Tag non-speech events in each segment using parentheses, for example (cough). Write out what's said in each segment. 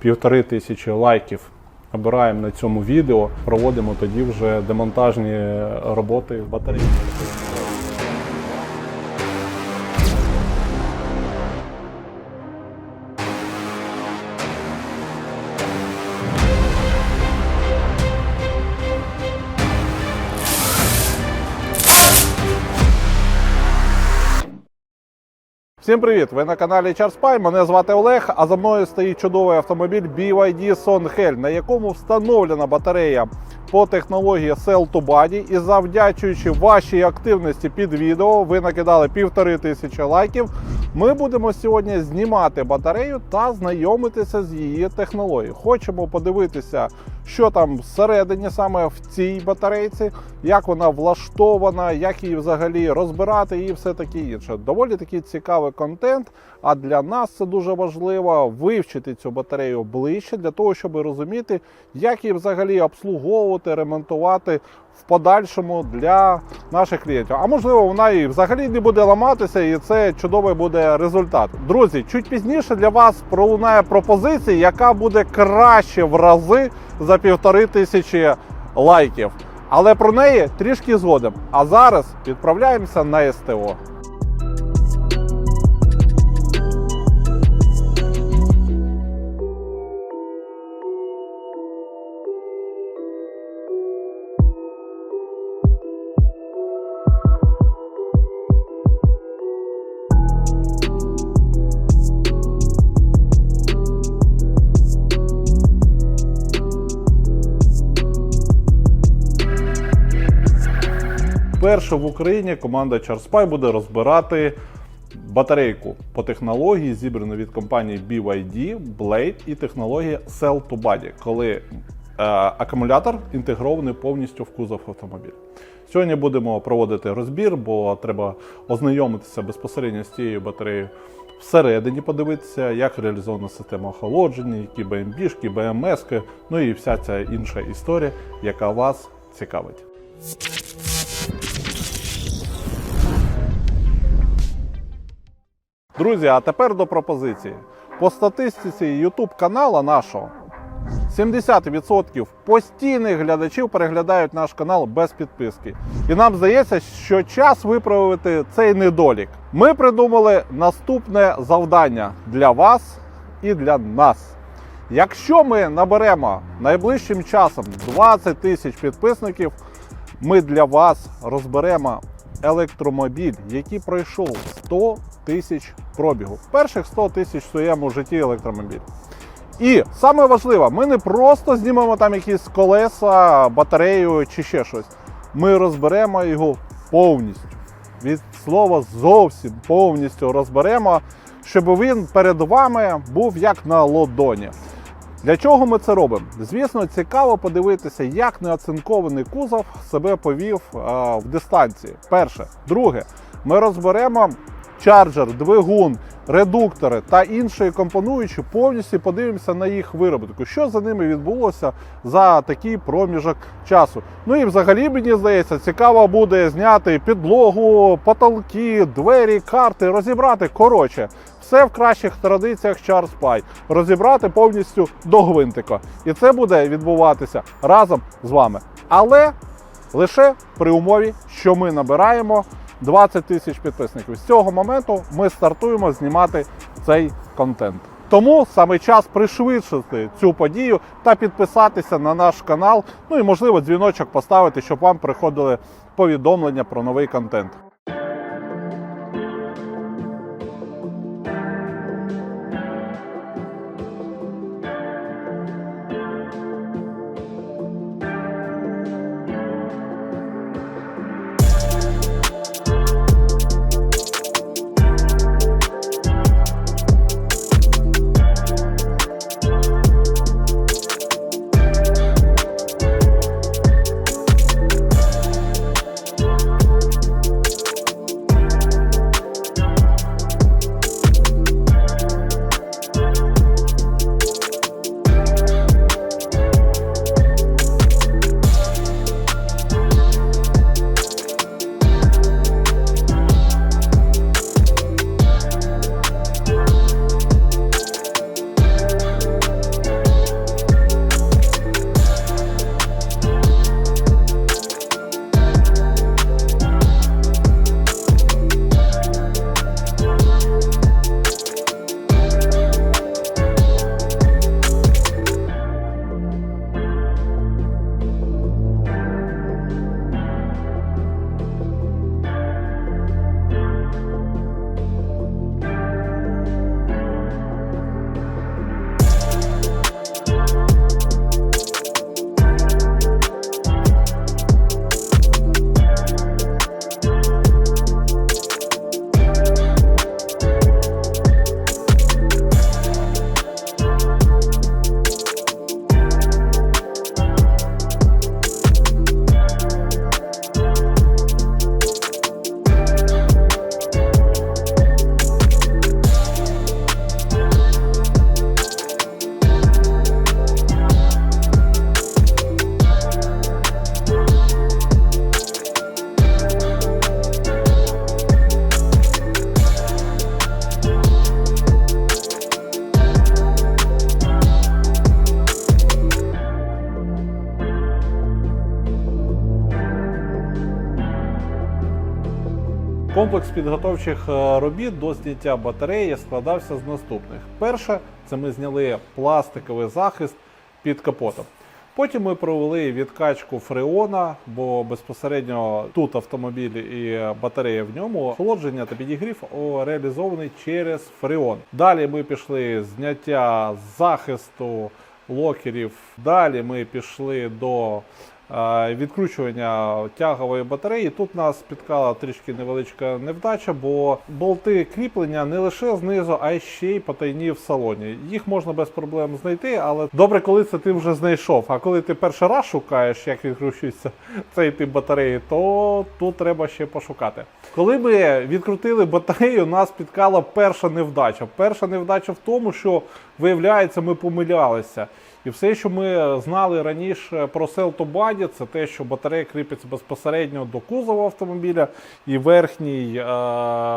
півтори тисячі лайків обираємо на цьому відео, проводимо тоді вже демонтажні роботи батареї. Всім привіт! Ви на каналі CharSpy, Мене звати Олег, а за мною стоїть чудовий автомобіль BYD Sonhel, на якому встановлена батарея по технології Cell to Body. І завдячуючи вашій активності під відео, ви накидали півтори тисячі лайків. Ми будемо сьогодні знімати батарею та знайомитися з її технологією. Хочемо подивитися, що там всередині саме в цій батарейці, як вона влаштована, як її взагалі розбирати і все таке інше. Доволі такий цікавий контент. А для нас це дуже важливо вивчити цю батарею ближче для того, щоб розуміти, як її взагалі обслуговувати, ремонтувати в подальшому для наших клієнтів. А можливо, вона і взагалі не буде ламатися, і це чудовий буде результат. Друзі, чуть пізніше для вас пролунає пропозиція, яка буде краще в рази за півтори тисячі лайків. Але про неї трішки згодом. А зараз відправляємося на СТО. Перше в Україні команда CharSpy буде розбирати батарейку по технології, зібрану від компанії BYD, Blade і технології Cell to Body, коли е, акумулятор інтегрований повністю в кузов автомобіля. Сьогодні будемо проводити розбір, бо треба ознайомитися безпосередньо з цією батареєю. Всередині подивитися, як реалізована система охолодження, які БМБшки, БМСки, ну і вся ця інша історія, яка вас цікавить. Друзі, а тепер до пропозиції. По статистиці YouTube канала нашого 70% постійних глядачів переглядають наш канал без підписки. І нам здається, що час виправити цей недолік. Ми придумали наступне завдання для вас і для нас. Якщо ми наберемо найближчим часом 20 тисяч підписників, ми для вас розберемо електромобіль, який пройшов 100 тисяч пробігу. Перших 100 тисяч в своєму житті електромобіль. І саме важливе, ми не просто знімемо там якісь колеса, батарею чи ще щось. Ми розберемо його повністю. Від слова зовсім повністю розберемо, щоб він перед вами був як на лодоні. Для чого ми це робимо? Звісно, цікаво подивитися, як неоцинкований кузов себе повів а, в дистанції. Перше. Друге, ми розберемо чарджер, двигун, редуктори та інші компонуючі, повністю подивимося на їх виробітку, що за ними відбулося за такий проміжок часу. Ну і взагалі, мені здається, цікаво буде зняти підлогу, потолки, двері, карти, розібрати. Коротше, все в кращих традиціях CharSpy. Розібрати повністю до гвинтика. І це буде відбуватися разом з вами. Але лише при умові, що ми набираємо 20 тисяч підписників. З цього моменту ми стартуємо знімати цей контент. Тому саме час пришвидшити цю подію та підписатися на наш канал. Ну і можливо дзвіночок поставити, щоб вам приходили повідомлення про новий контент. Комплекс підготовчих е, робіт до зняття батареї складався з наступних: перше, це ми зняли пластиковий захист під капотом. Потім ми провели відкачку фреона, бо безпосередньо тут автомобіль і батарея в ньому охолодження та підігрів реалізований через фреон. Далі ми пішли зняття захисту локерів. Далі ми пішли до відкручування тягової батареї. Тут нас спіткала трішки невеличка невдача, бо болти кріплення не лише знизу, а ще й потайні в салоні. Їх можна без проблем знайти, але добре, коли це ти вже знайшов. А коли ти перший раз шукаєш, як відкручується (laughs) цей тип батареї, то тут треба ще пошукати. Коли ми відкрутили батарею, нас спіткала перша невдача. Перша невдача в тому, що виявляється, ми помилялися. І все, що ми знали раніше про селтобаді, це те, що батарея кріпиться безпосередньо до кузова автомобіля, і верхній е,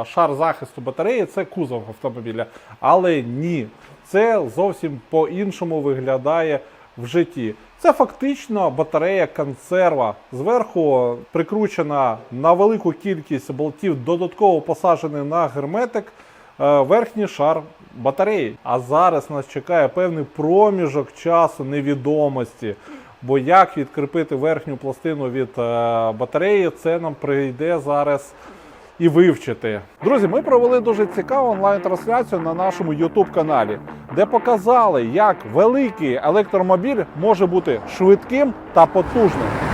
шар захисту батареї це кузов автомобіля. Але ні, це зовсім по-іншому виглядає в житті. Це фактично батарея консерва. Зверху прикручена на велику кількість болтів, додатково посаджений на герметик верхній шар батареї. А зараз нас чекає певний проміжок часу невідомості. Бо як відкріпити верхню пластину від е, батареї, це нам прийде зараз і вивчити. Друзі, ми провели дуже цікаву онлайн-трансляцію на нашому YouTube каналі, де показали, як великий електромобіль може бути швидким та потужним.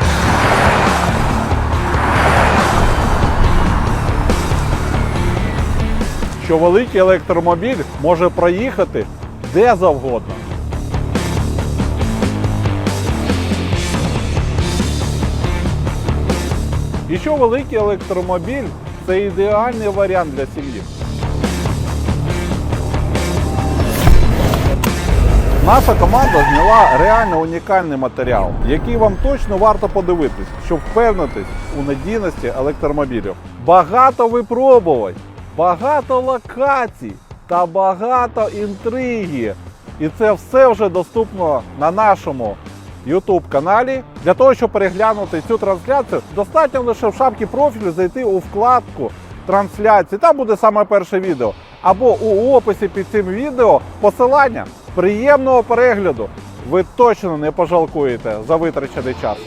Що великий електромобіль може проїхати де завгодно. І що великий електромобіль це ідеальний варіант для сім'ї. Наша команда зняла реально унікальний матеріал, який вам точно варто подивитись, щоб впевнитись у надійності електромобілів. Багато випробувань, багато локацій та багато інтриги. І це все вже доступно на нашому YouTube каналі. Для того, щоб переглянути цю трансляцію, достатньо лише в шапці профілю зайти у вкладку трансляції. Там буде саме перше відео. Або у описі під цим відео посилання. Приємного перегляду! Ви точно не пожалкуєте за витрачений час.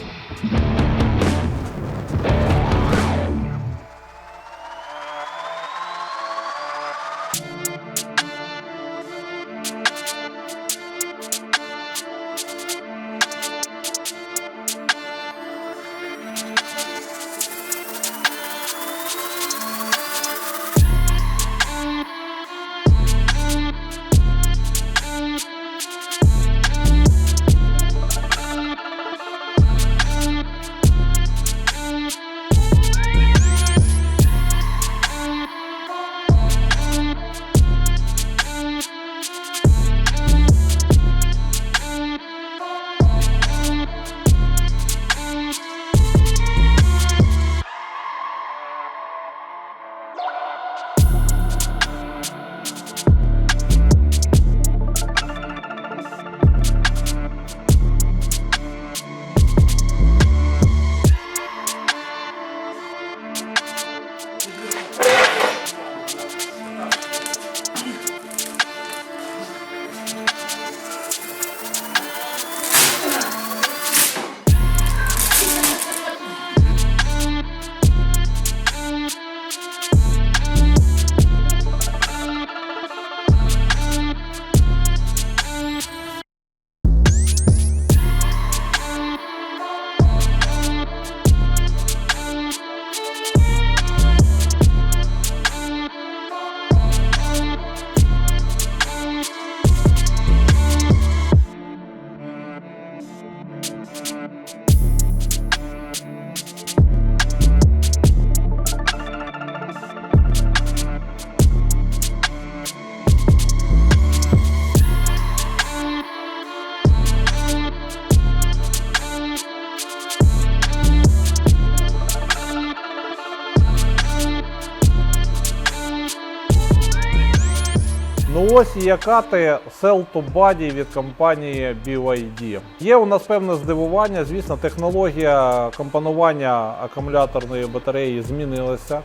Ось і яка ти Sell to Body від компанії BYD. Є у нас певне здивування. Звісно, технологія компонування акумуляторної батареї змінилася.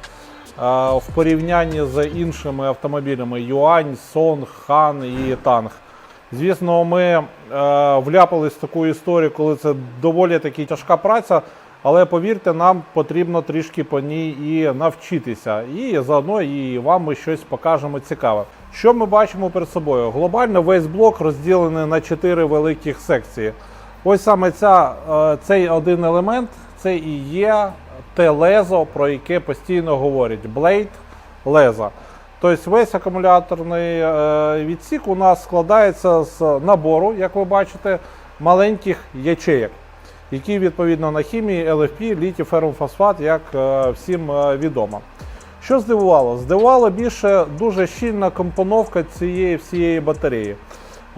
в порівнянні з іншими автомобілями Юань, Сон, Хан і Танг. Звісно, ми е, вляпались в таку історію, коли це доволі таки тяжка праця. Але повірте, нам потрібно трішки по ній і навчитися. І заодно і вам ми щось покажемо цікаве. Що ми бачимо перед собою? Глобально весь блок розділений на чотири великих секції. Ось саме ця, е, цей один елемент це і є те лезо, про яке постійно говорять Blade леза. Тобто весь акумуляторний е, відсік у нас складається з набору, як ви бачите, маленьких ячеєк, які відповідно на хімії LFP, літій ферромфосфат, як е, всім е, відомо. Що здивувало? Здивувало більше дуже щільна компоновка цієї всієї батареї.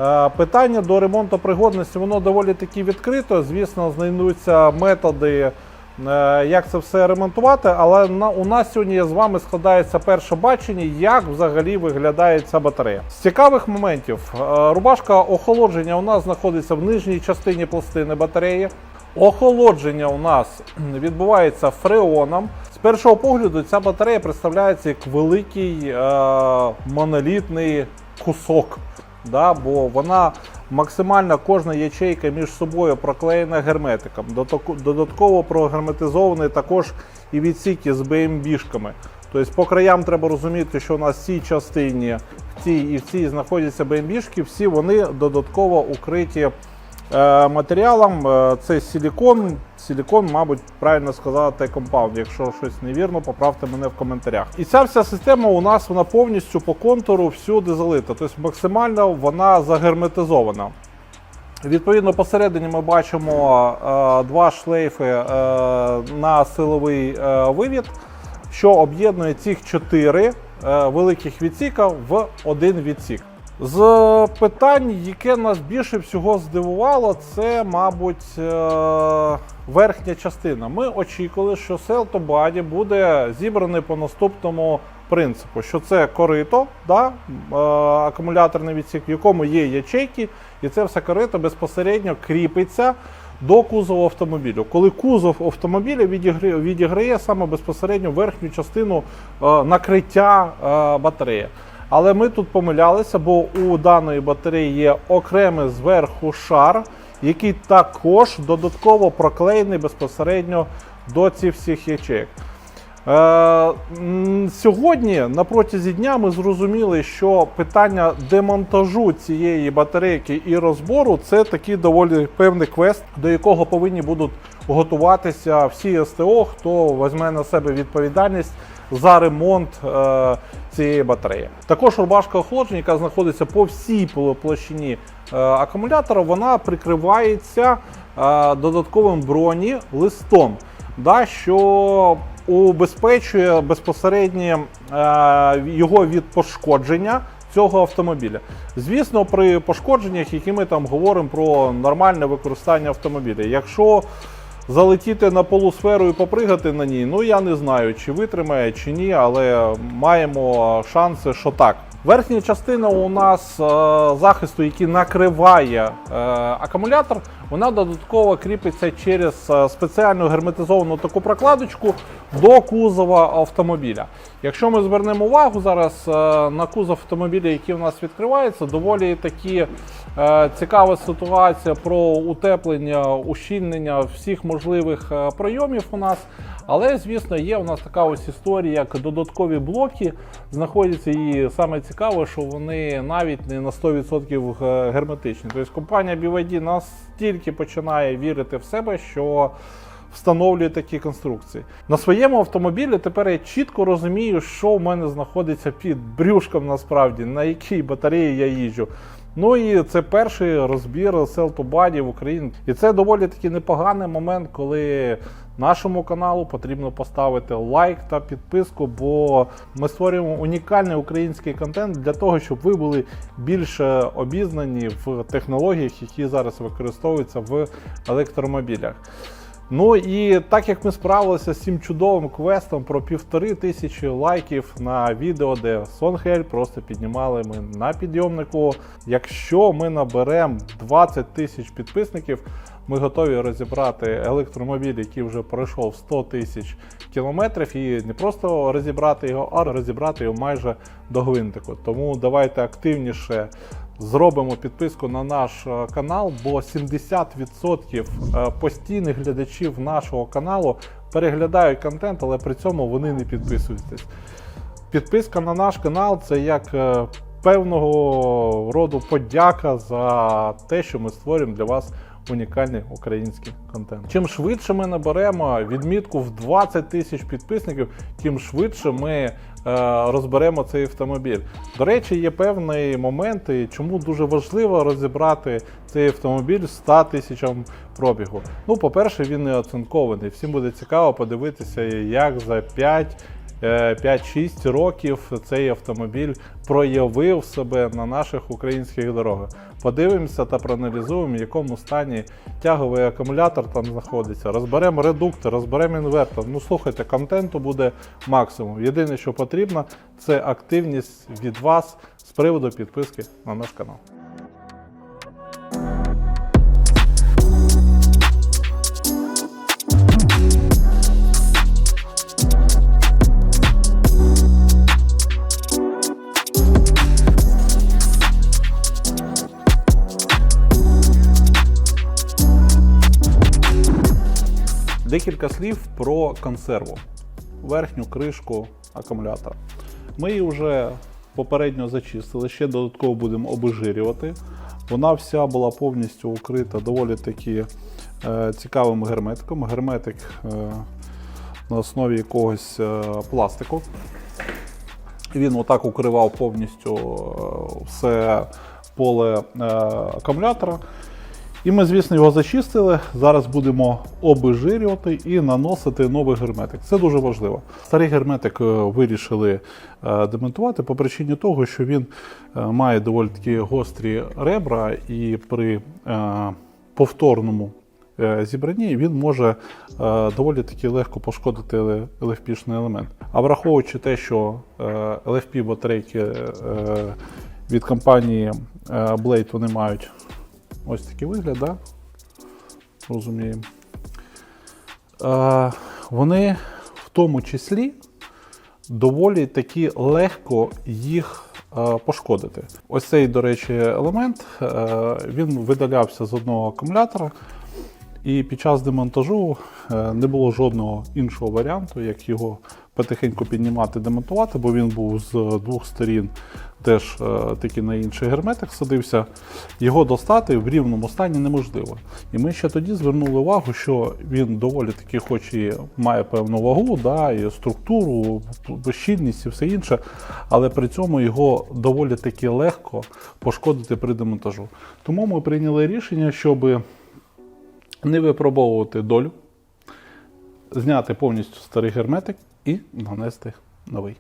Е, Питання до ремонту пригодності воно доволі таки відкрито. Звісно, знайдуться методи, як це все ремонтувати, але у нас сьогодні з вами складається перше бачення, як взагалі виглядає ця батарея. З цікавих моментів, рубашка охолодження у нас знаходиться в нижній частині пластини батареї. Охолодження у нас (clears throat) відбувається фреоном. З першого погляду ця батарея представляється як великий е, монолітний кусок. Да, бо вона максимально кожна ячейка між собою проклеєна герметиком. Додатково прогерметизований також і відсіки з БМБшками. Тобто по краям треба розуміти, що у нас в цій частині, в цій і в цій знаходяться БМБшки, всі вони додатково укриті е, матеріалом. Е, Це силікон. Силікон, мабуть, правильно сказати, компаунд. Якщо щось невірно, поправте мене в коментарях. І ця вся система у нас вона повністю по контуру всюди залита. Тобто максимально вона загерметизована. Відповідно, посередині ми бачимо е, два шлейфи е, на силовий е, вивід, що об'єднує цих чотири е, великих відсіка в один відсік. З питань, яке нас більше всього здивувало, це, мабуть, е, верхня частина. Ми очікували, що Селто Баді буде зібраний по наступному принципу, що це корито, да, е, акумуляторний відсік, в якому є ячейки, і це все корито безпосередньо кріпиться до кузову автомобілю. Коли кузов автомобіля відіграє, відіграє саме безпосередньо верхню частину е, накриття батареї. Але ми тут помилялися, бо у даної батареї є окремий зверху шар, який також додатково проклеєний безпосередньо до цих всіх ячеек. Е, сьогодні на протязі дня ми зрозуміли, що питання демонтажу цієї батарейки і розбору це такий доволі певний квест, до якого повинні будуть готуватися всі СТО, хто візьме на себе відповідальність за ремонт е, цієї батареї. Також рубашка охолодження, яка знаходиться по всій пл- площині е, акумулятора, вона прикривається е, додатковим броні листом, да, що убезпечує безпосередньо е, його від пошкодження цього автомобіля. Звісно, при пошкодженнях, які ми там говоримо про нормальне використання автомобіля. Якщо залетіти на полусферу і попригати на ній, ну я не знаю, чи витримає, чи ні, але маємо шанси, що так. Верхня частина у нас е, захисту, який накриває е, акумулятор, вона додатково кріпиться через е, спеціальну герметизовану таку прокладочку до кузова автомобіля. Якщо ми звернемо увагу зараз е, на кузов автомобіля, який у нас відкривається, доволі такі цікава ситуація про утеплення, ущільнення всіх можливих е, прийомів у нас. Але, звісно, є у нас така ось історія, як додаткові блоки знаходяться, і саме цікаве, що вони навіть не на 100% герметичні. Тобто компанія BYD настільки починає вірити в себе, що встановлює такі конструкції. На своєму автомобілі тепер я чітко розумію, що в мене знаходиться під брюшком насправді, на якій батареї я їжджу. Ну і це перший розбір Body в Україні. І це доволі таки непоганий момент, коли нашому каналу потрібно поставити лайк та підписку, бо ми створюємо унікальний український контент для того, щоб ви були більше обізнані в технологіях, які зараз використовуються в електромобілях. Ну і так як ми справилися з цим чудовим квестом про півтори тисячі лайків на відео, де Сонгель просто піднімали ми на підйомнику. Якщо ми наберемо 20 тисяч підписників, Ми готові розібрати електромобіль, який вже пройшов 100 тисяч кілометрів, і не просто розібрати його, а розібрати його майже до гвинтику. Тому давайте активніше зробимо підписку на наш е, канал, бо 70% е, постійних глядачів нашого каналу переглядають контент, але при цьому вони не підписуються. Підписка на наш канал це як е, певного роду подяка за те, що ми створюємо для вас унікальний український контент. Чим швидше ми наберемо відмітку в 20 тисяч підписників, тим швидше ми е, розберемо цей автомобіль. До речі, є певні моменти, чому дуже важливо розібрати цей автомобіль 100 тисячам пробігу. Ну, по-перше, він не оцинкований. Всім буде цікаво подивитися, як за 5 е, 5-6 років цей автомобіль проявив себе на наших українських дорогах. Подивимося та проаналізуємо, в якому стані тяговий акумулятор там знаходиться. Розберемо редуктор, розберемо інвертор. Ну слухайте, контенту буде максимум. Єдине, що потрібно, це активність від вас з приводу підписки на наш канал. Декілька слів про консерву, верхню кришку акумулятора. Ми її вже попередньо зачистили, ще додатково будемо обезжирювати. Вона вся була повністю укрита доволі таки е, цікавим герметиком. Герметик е, на основі якогось е, пластику. Він отак укривав повністю е, все поле е, акумулятора. І ми, звісно, його зачистили. Зараз будемо обезжирювати і наносити новий герметик. Це дуже важливо. Старий герметик е, вирішили е, демонтувати по причині того, що він е, має доволі такі гострі ребра, і при повторному зібранні він може доволі таки легко пошкодити LFP-шний елемент. А враховуючи те, що LFP батарейки від компанії Blade вони мають ось такий вигляд, да? розуміємо. Е, вони в тому числі доволі таки легко їх е, пошкодити. Ось цей, до речі, елемент е, він видалявся з одного акумулятора. І під час демонтажу не було жодного іншого варіанту, як його потихеньку піднімати, демонтувати, бо він був з двох сторін теж е, таки на інший герметик садився. Його достати в рівному стані неможливо. І ми ще тоді звернули увагу, що він доволі таки, хоч і має певну вагу, да, і структуру, щільність і все інше, але при цьому його доволі таки легко пошкодити при демонтажу. Тому ми прийняли рішення, щоб не випробовувати долю, зняти повністю старий герметик і нанести новий.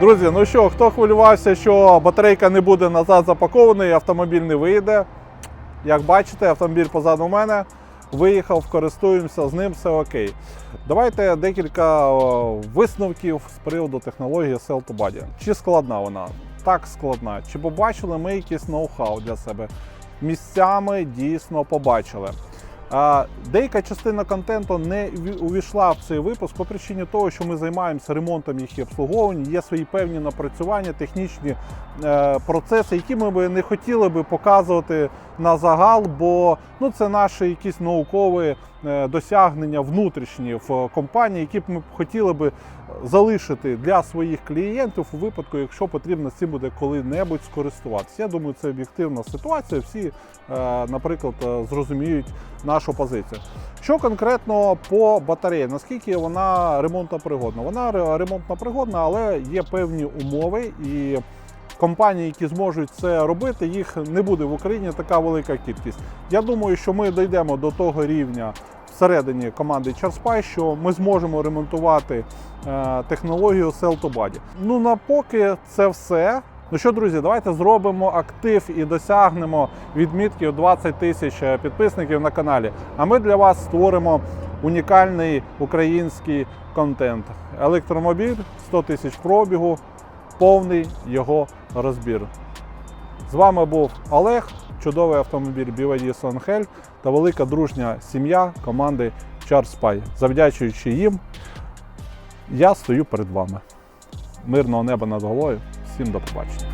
Друзі, ну що, хто хвилювався, що батарейка не буде назад запакований, автомобіль не вийде. Як бачите, автомобіль позаду мене. Виїхав, користуємося з ним, все окей. Давайте декілька висновків з приводу технології Cell to Body. Чи складна вона? Так складна. Чи побачили ми якийсь ноу-хау для себе? Місцями дійсно побачили. Деяка частина контенту не ві- увійшла в цей випуск по причині того, що ми займаємося ремонтом їх і обслуговуванням. Є свої певні напрацювання, технічні е, процеси, які ми би не хотіли би показувати на загал, бо ну це наші якісь наукові е, досягнення внутрішні в е, компанії, які б ми хотіли би залишити для своїх клієнтів у випадку, якщо потрібно цим буде коли-небудь скористуватися. Я думаю, це об'єктивна ситуація. Всі, е, наприклад, е, зрозуміють нашу позицію. Що конкретно по батареї? Наскільки вона ремонтно пригодна? Вона ре- ремонтно пригодна, але є певні умови і. Компанії, які зможуть це робити, їх не буде в Україні така велика кількість. Я думаю, що ми дійдемо до того рівня всередині команди CharSpy, що ми зможемо ремонтувати е, технологію Cell to Body. Ну на поки це все. Ну що, друзі, давайте зробимо актив і досягнемо відмітки 20 тисяч е, підписників на каналі. А ми для вас створимо унікальний український контент. Електромобіль 100 тисяч пробігу, повний його розбір. З вами був Олег, чудовий автомобіль BYD Sonhel та велика дружня сім'я команди CharSpy. Завдячуючи їм, я стою перед вами. Мирного неба над головою. Всім до побачення.